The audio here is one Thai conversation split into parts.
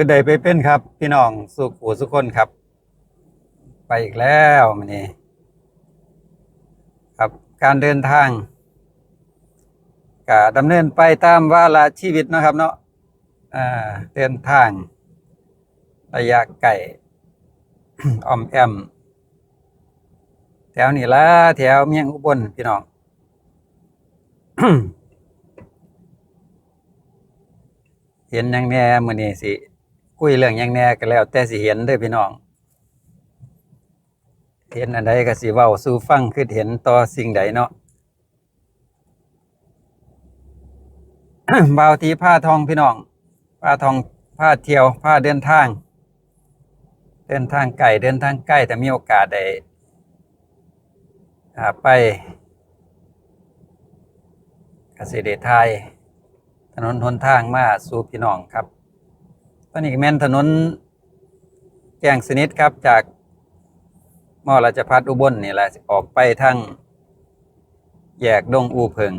คือใดไปเป็นครับ พี่น้องสุขหูสุขคนครับ ไปอีกแล้วมันนี่ครับการเดินทางก็ดำเนินไปตามวาระชีวิตนะครับ เนาะเดินทางระยะไกลออมแอม แถวนี้ละแถวเมียงอุบลพี่น้องเห็นยังแน่มือนี้สิ คุยเรื่องยังแน่ก็แล้ว แต่สิเห็นเด้อพี่น้อง เห็นอันใดก็สิเว้าสู่ฟังคือเห็นต่อสิ่งใดเนาะบ่าวทีผ้าทองพี่น้องผ้าทองผ้าเที่ยวผ้าเดินทาง เดินทางไกลเดินทางใกล้แต่มีโอกาสได้ไปเกษตรไทยถนนหนทางมาสู่พี่น้องครับ ตอนนี้แม่นถนนแจ้งสนิทครับจากมอราชพัฒอุบลนี่แหละออกไปทางแยกดงอูเพิง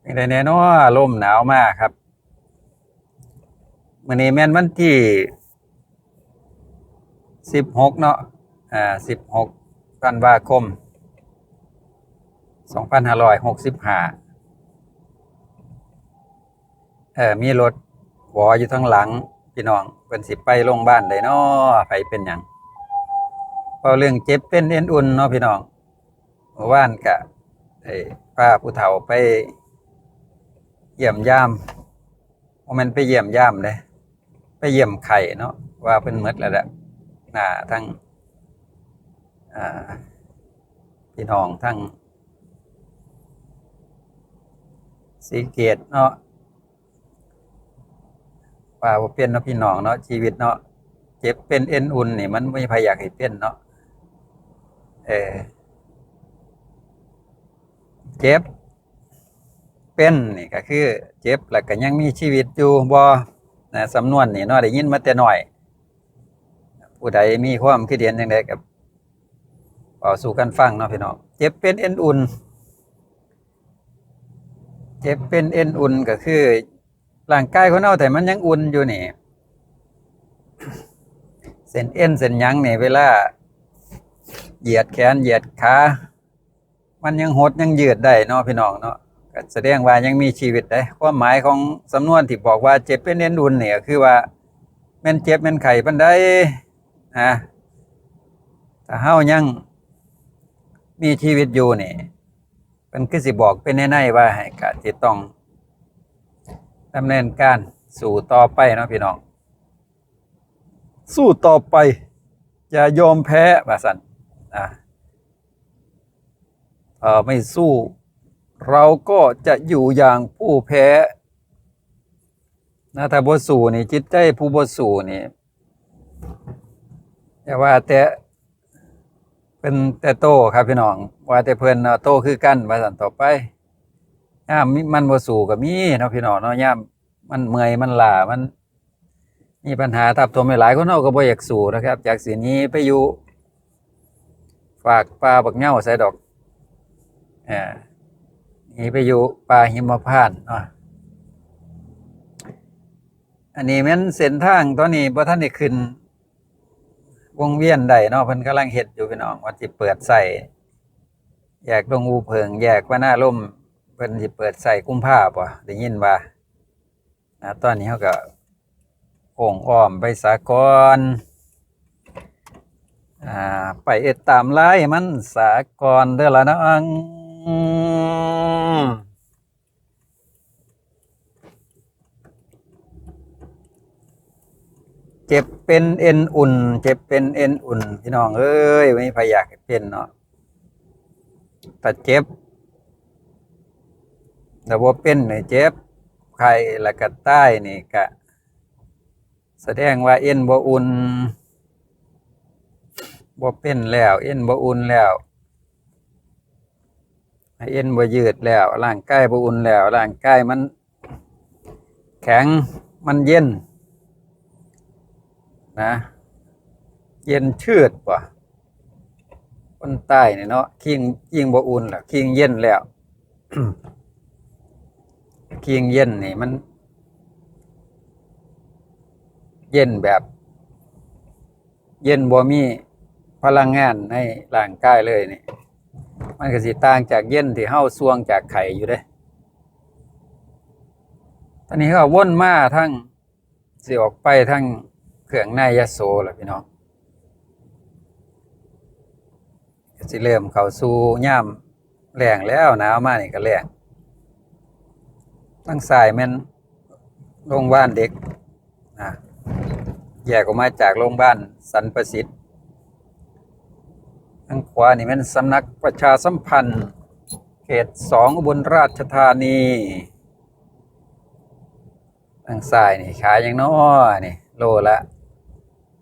เป็นไดแน่นอนลมหนาวมากครับมื่อนี้แม่นวันที่สิบหกเนาะอ่าสิบหกธันวาคมสองพันห้าร้อยหกสิบห้า เออมีรถวออยู่ทั้งหลัง พี่น้องเป็นสิไปโรงพยาบาลได้เนาะไปเป็นหยังพราะเรื่องเจ็บเป็นเอ็นอุ่นเนาะพี่น้องเมื่อวานกะไอ้ป้าผู้เฒ่าไป เยี่ยมยามว่ามันไปเยี่ยมยามเลยไปเยี่ยมไข่เนาะว่าเพิ่นมดแล้วแหละหน้าทั้งพี่น้องทั้งสีเกตเนาะ ว่าเป็นเนาะพี่น้องเนาะชีวิตเนาะเจ็บเป็นเอ็นอุ่นนี่มันไม่พยอยากให้เป็นเนาะเออเจ็บเป็นนี่ก็คือ เจ็บแล้วก็ยังมีชีวิตอยู่บ่นะสำนวนนี่เนาะได้ยินมาแต่น้อย ผู้ใดมีความคิดเห็นจังไดก็เอาสู่กันฟังเนาะพี่น้องเจ็บเป็นเอ็นอุ่น เจ็บเป็นเอ็นอุ่นก็คือ ร่างกายของเราแต่มันยังอุ่นอยู่นี่ เส้นเอ็นเส้นยังนี่เวลา เหยียดแขนเหยียดขามันยังหดยังยืดได้เนาะพี่น้องเนาะก็แสดงว่ายังมีชีวิตได้ความหมายของสำนวนที่บอกว่าเจ็บเป็นเอ็นอุ่นเนี่ยกคือว่าแม่นเจ็บแม่นไข้ปันใดนะถ้าเฮายังมีชีวิตอยู่นี่เป็นคือสิบอกเป็นแน่ๆว่าให้กะที่ต้อง ดำเนินการสู่ต่อไปเนาะพี่น้อง สู้ต่อไป อย่ายอมแพ้ว่าสันอะเออไม่สู้ เราก็จะอยู่อย่างผู้แพ้นะถ้าบสูนี่จิตใจผู้บสูนี่แต่ว่าแต่เป็นแต่โตครับพี่น้อง ว่าแต่เพิ่นน่ะโตคือกันว่าสันต่อไป ย่ามมันบ่สู่ก็มีเนาะพี่น้องเนาะย่ามมันเมื่อยมันล้ามันมีปัญหาทับถมหลายคนเฮาก็บ่อยากสู่นะครับจากสินี้ไปอยู่ฝากปลาบักเหง่าใส่ดอกอ่านีไปอยู่ป่าหิมพานต์เนาะอันนี้แม่นเส้นทางตอนนี้บ่ทันได้ขึ้น วงเวียนใดเนาะเพิ่นกำลังเฮ็ดอยู่พี่น้องว่าสิเปิดใส่แยกดงอูเพิงแยกว่าหน้าล่ม เพิ่นสิเปิดใส่กุมภาบ่ได้ยินว่านะตอนนี้เขาก็โอ่งอ้อมไปสากรอ่าไปเอ็ดตามลายมันสากรเด้อละน้องเจ็บเป็นเอ็นอุ่น เจ็บเป็นเอ็นอุ่น พี่น้องเอ้ยไม่มีใครอยากเป็นเนาะแต่เจ็บ แต่ว่าเป็นเนี่ยเจ็บไข้ล้วก็ใต้นี่ก็แสดงว่าเอ็นบ่อุ่นบ่เป็นแล้ว เอ็นบ่อุ่นแล้วเอ็นบ่ยืดแล้วร่างกายบ่อุ่นแล้วร่างกายมัน แข็งมันเย็น นะ เย็นชืดป่ะคนใต้เนี่ยเนาะคิงยิงบ่อุ่นล่ะคิงเย็นแล้ว คิงเย็นนี่มัน เย็นแบบ เย็นบ่มีพลังงานในร่างกายเลยนี่ มันก็สิต่างจากเย็นที่เฮาสวงจากไข่อยู่เด้ตอนนี้ก็ว่นมาทั้งสิออกไปทั้งเครื่องในยะโสล่ะพี่น้องสิเริ่มเข้าสู่ย่ามแรงแล้วหนาวมากนี่ก็แรง ทั้งสายแม่นโรงพยาบาลเด็กนะแยกออกมาจากโรงพยาบาลสันประสิทธิ์ทางขวานี่แม่นสำนักประชาสัมพันธ์ เขตสองอุบลราชธานีทางซ้ายนี่ขายอย่างน้อนี่โลละ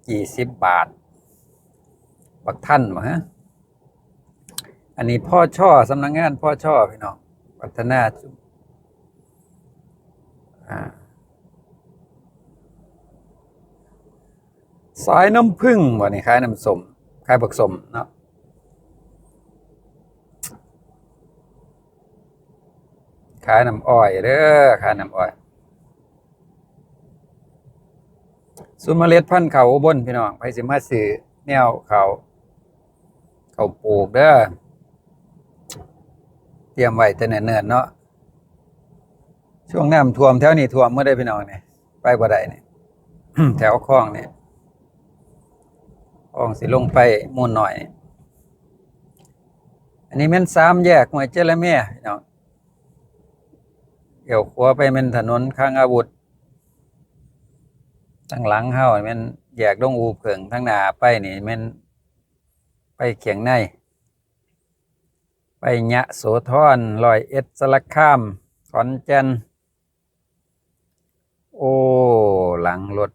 กี่สิบบาท บักท่านมาฮะ อันนี้พ่อช่อสำนักงานพ่อช่อพี่น้องพัฒนา สายน้ำผึ้งบ่นี่ขายน้ำสมขายบักสมเนาะขายน้ำอ้อยเด้อขายน้ำอ้อยสุนเมล็ดพันธุ์เขาอบนพี่น้องไปสิมาซื้อแนวเขาเขาปลูกเด้อเตรียมไว้แต่เนิ่นๆเนาะ ช่วงน้ำท่วมแถวนี้ท่วมเมื่อได้พี่น้องเนี่ยไปบ่ได้เนี่ยแถวคลองเนี่ยคลองสิลงไปมูลหน่อย อันนี้แม่นสามแยกหวยเจละแม่พี่น้องเกี่ยวขัวาไปเป็นถนนข้างอาวุธทั้งหลังเฮานี่แมันแยกดงอูเผิงทั้งหน้าไปนี่แมันไปเขียงใน ไปยะโสธรลอยเอ็ดสลักข้ามขอนแก่น โอ้ หลังรถ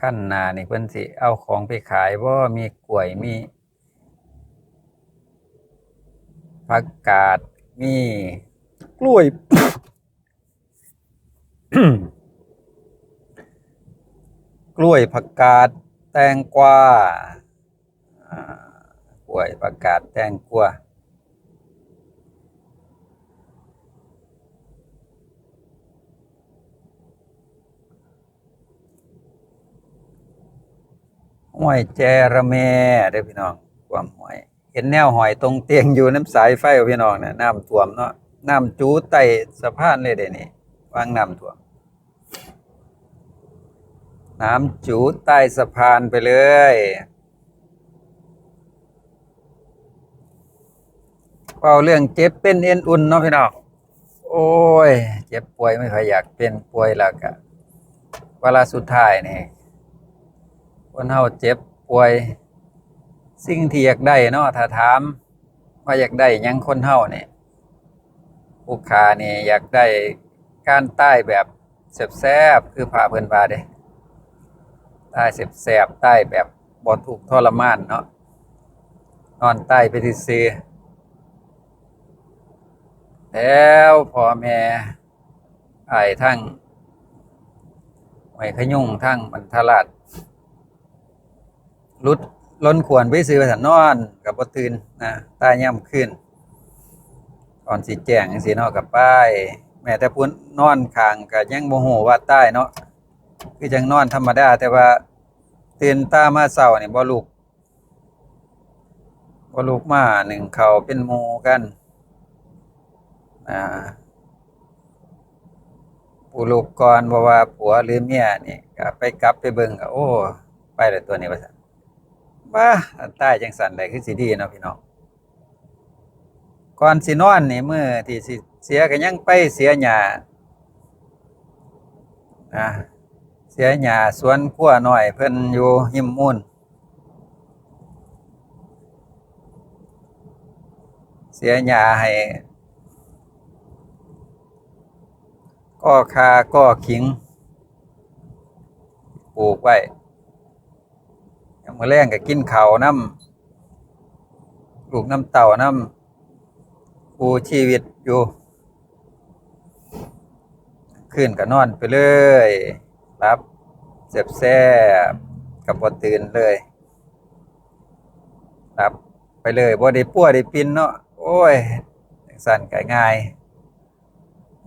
ขั้นหนานี่เพิ่นสิ เอาของไปขายบ่มีกล้วยมีผักกาดมีกล้วย กล้วยผักกาดแตงกวาอ่ากล้วยผักกาดแตงกวา ห้วยแจระแมเด้อพี่น้องความห้วยเห็นแนวหอยตรงเตียงอยู่น้ำสายไฟบ่พี่น้องน่ะน้ำท่วมเนาะน้ำจูไตสะพานเลยเด้นี่วางน้ำท่วม น้ำจูใต้สะพานไปเลยเป่าเรื่องเจ็บเป็นเอ็นอุ่นเนาะพี่น้องโอ้ย เจ็บป่วยไม่ค่อยอยากเป็นป่วยแล้วก็เวลาสุดท้ายนี่ คนเฮาเจ็บป่วย สิ่งที่อยากได้เนาะถ้าถามว่าอยากได้ยังคนเฮานี่ผู้ขานี่อยากได้การใต้แบบแซ่บๆคือพาเพิ่นว่าเด้ใต้แสบๆใต้แบบบ่ถูกทรมานเนาะนอนใต้ไปซื่อๆแล้วพ่อแม่ไอ้ทั้งไว้ขยุ่งทั้งบรรทราช รุดล้นควรไปซื้อไปสันนอนกับบตื่นนะใต้ย่ำขึ้นก่อนสิแจ้งจังซี่เนาะกับป้าย แม้แต่พุ่นนอนข้างก็ยังบ่ฮู้ว่าใต้เนาะคือจังนอนธรรมดา แต่ว่าตื่นตามาเช้านี่ยบ่ลุกบ่ลุกมาหนึ่งเขาเป็นหมู่กันอ่าผู้ลูกก่อนบ่ว่าผัวหรือเมียนี่ก็ไปกลับไปเบิ่งก็โอ้ ไปแล้วตัวนี้ว่า ซั่นบ้าอันตายจังซั่นได้คือสิดีเนาะพี่น้องก่อนสินอนนี่มื้อที่สิเสียก็ยังไปเสียหญ้าอ่าเสียหญ้าสวนครัวหน่อยเพิ่นอยู่หิมมูลเสียหญ้าให้ก็คาก็ขิงปลูกไว้ มื้อแรงก็กินข้าวน้ำลูกน้ำเต่าน้ำปูชีวิตอยู่ขึ้นก็นอนไปเลยรับเสียบแซ่บกับบ่ตื่นเลยรับไปเลยบ่ได้ปัวได้ปินเนาะโอ้ยสั่นก็ง่าย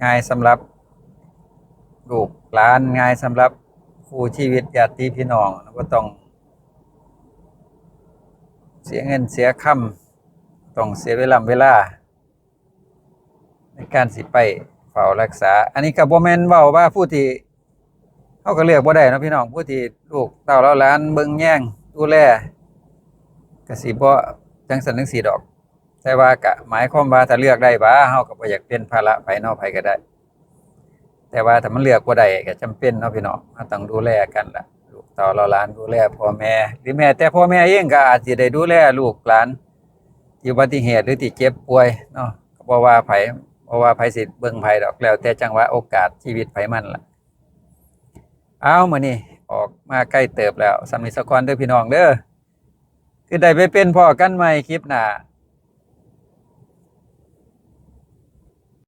ง่ายสำหรับลูกหลานง่ายสำหรับคู่ชีวิตญาติพี่น้องบ่ต้อง เสียเงินเสียคำต้องเสียเวลาเวลา ในการสิไปเฝ้ารักษา อันนี้ก็บ่แมนเว้าว่าผู้ที่เฮาก็เลือกบ่ได้นะพี่น้องผู้ที่ลูกเต้าเราหลานเบิ่งแย่งดูแลกสิบ่จังซั่นจังซี่ดอก แต่ว่าก็หมายความว่าถ้าเลือกได้บ่าเฮาก็บ่อยากเป็นภาระไผเนาะไผก็ได้ แต่ว่าถ้ามันเลือกบ่ได้ก็จำเป็นเนาะพี่น้องต้องดูแลกันล่ะ ต้าเราหลานดูแลพ่อแม่หรือแม้แต่พ่อแม่เองก็อาจสิได้ดูแลลูกหลานที่อุบัติเหตุหรือที่เจ็บป่วยเนาะก็บ่ว่าไผบ่ว่าไผสิเบิ่งไผดอกแล้ว แต่จังหวะโอกาสชีวิตไผมันล่ะ เอามื้อนี้ออกมาใกล้เติบแล้วสำนิสกรเด้อพี่น้องเด้อคือได้ไปเป็นพ่อกันใหม่คลิปหน้า